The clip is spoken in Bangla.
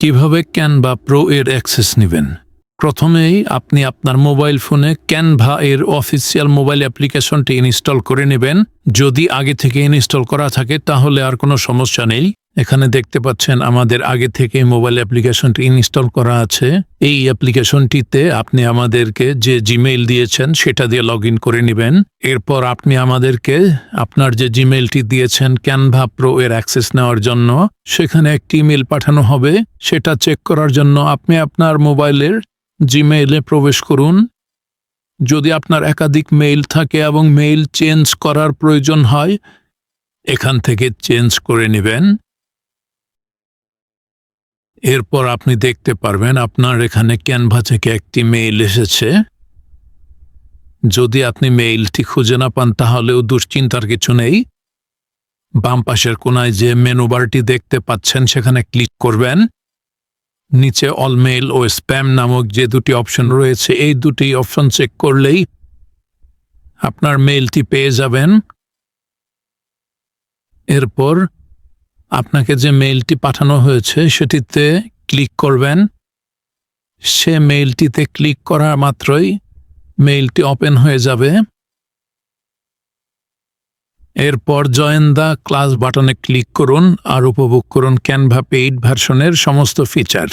কীভাবে ক্যানভা প্রো এর অ্যাক্সেস নেবেন? প্রথমেই আপনি আপনার মোবাইল ফোনে ক্যানভা এর অফিসিয়াল মোবাইল অ্যাপ্লিকেশনটি ইনস্টল করে নেবেন। যদি আগে থেকে ইনস্টল করা থাকে, তাহলে আর কোনো সমস্যা নেই। এখানে দেখতে পাচ্ছেন আমাদের আগে থেকে মোবাইল অ্যাপ্লিকেশনটি ইনস্টল করা আছে। এই অ্যাপ্লিকেশনটিতে আপনি আমাদেরকে যে জিমেইল দিয়েছেন, সেটা দিয়ে লগ করে নেবেন। এরপর আপনি আমাদেরকে আপনার যে জিমেইলটি দিয়েছেন ক্যানভা প্রো এর অ্যাক্সেস নেওয়ার জন্য, সেখানে একটি ইমেল পাঠানো হবে। সেটা চেক করার জন্য আপনি আপনার মোবাইলের জিমেইলে প্রবেশ করুন। যদি আপনার একাধিক মেইল থাকে এবং মেইল চেঞ্জ করার প্রয়োজন হয়, এখান থেকে চেঞ্জ করে নেবেন। এরপর আপনি দেখতে পারবেন আপনার এখানে ক্যানভা থেকে একটি মেইল এসেছে। যদি আপনি মেইলটি খুঁজে না পান, তাহলেও দুশ্চিন্তার কিছু নেই। বাম পাশের কোনায় যে মেনু বারটি দেখতে পাচ্ছেন, সেখানে ক্লিক করবেন। নিচে অল মেইল ও স্প্যাম নামক যে দুটি অপশন রয়েছে, এই দুটি অপশন চেক করলেই আপনার মেইলটি পেয়ে যাবেন। এরপর আপনাকে যে মেইলটি পাঠানো হয়েছে সেটিতে ক্লিক করবেন। সে মেইলটিতে ক্লিক করার মাত্রই মেইলটি ওপেন হয়ে যাবে। এরপর জয়েন দ্য ক্লাস বাটনে ক্লিক করুন আর উপভোগ করুন ক্যানভা পেইড ভার্সনের সমস্ত ফিচার